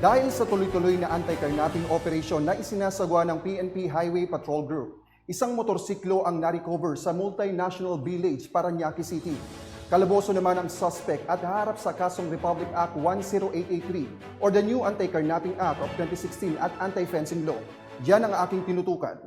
Dahil sa tuloy-tuloy na anti-carnapping operation na isinasagwa ng PNP Highway Patrol Group, isang motorsiklo ang narecover sa multinational village Paranaque City. Kalaboso naman ang suspect at harap sa kasong Republic Act 10883 or the new Anti-Carnapping Act of 2016 at Anti-Fencing Law. Yan ang aking tinutukan.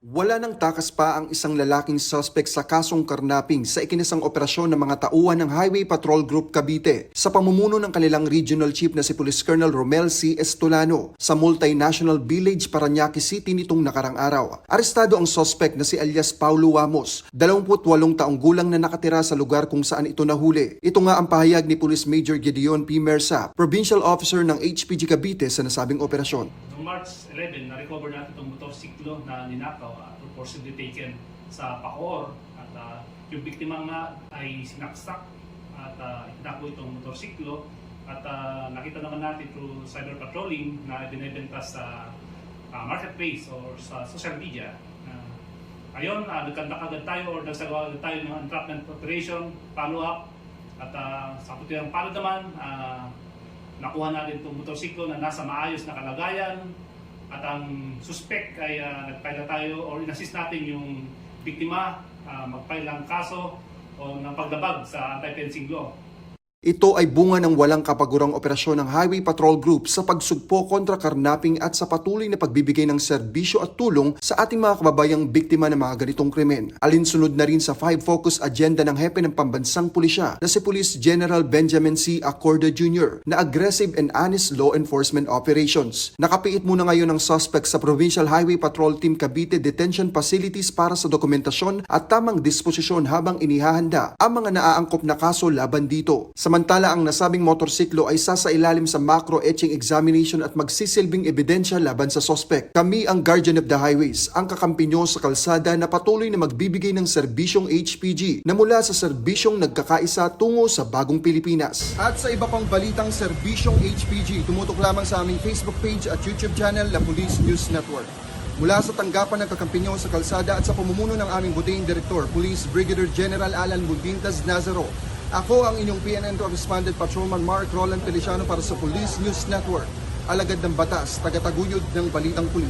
Wala nang takas pa ang isang lalaking suspect sa kasong karnaping sa ikinisang operasyon ng mga tauhan ng Highway Patrol Group Cavite sa pamumuno ng kanilang regional chief na si Police Colonel Romel C. Estolano sa multinational village Paranaque City nitong nakarang araw. Arestado ang suspect na si alias Paulo Wamos, 28 taong gulang na nakatira sa lugar kung saan ito nahuli. Ito nga ang pahayag ni Police Major Gedeon P. Mersa, Provincial Officer ng HPG Cavite sa nasabing operasyon. Noong March 11, na-recover natin itong motorsiklo na ninakaw at forcibly taken sa Pacoor. At ah, yung biktima nga ay sinaksak at uh, itinako itong motorsiklo. At ah, nakita naman natin through cyber patrolling na binibenta sa ah, marketplace or sa social media. Uh, ayun, uh, nagkandak agad tayo or nagsagawa agad tayo ng entrapment operation, follow-up. At uh, sa putirang palad naman, ah, nakuha natin itong motorsiklo na nasa maayos na kalagayan at ang suspect ay uh, nagpaila tayo or inassist natin yung biktima uh, magpaila ng kaso o ng pagdabag sa anti-fencing law. Ito ay bunga ng walang kapagurang operasyon ng Highway Patrol Group sa pagsugpo kontra karnaping at sa patuloy na pagbibigay ng serbisyo at tulong sa ating mga kababayang biktima ng mga ganitong krimen. Alinsunod na rin sa five focus agenda ng hepe ng pambansang pulisya na si Police General Benjamin C. Acorda Jr. na aggressive and honest law enforcement operations. Nakapiit muna ngayon ang suspect sa Provincial Highway Patrol Team Cavite Detention Facilities para sa dokumentasyon at tamang disposisyon habang inihahanda ang mga naaangkop na kaso laban dito. Samantala ang nasabing motorsiklo ay sasailalim sa macro etching examination at magsisilbing ebidensya laban sa sospek. Kami ang Guardian of the Highways, ang kakampi sa kalsada na patuloy na magbibigay ng serbisyong HPG na mula sa serbisyong nagkakaisa tungo sa bagong Pilipinas. At sa iba pang balitang serbisyong HPG, tumutok lamang sa aming Facebook page at YouTube channel na Police News Network. Mula sa tanggapan ng kakampinyo sa kalsada at sa pamumuno ng aming butihing direktor, Police Brigadier General Alan Bulbintas Nazaro, ako ang inyong PNN Correspondent Patrolman Mark Roland Feliciano para sa Police News Network. Alagad ng batas, tagataguyod ng balitang pulis.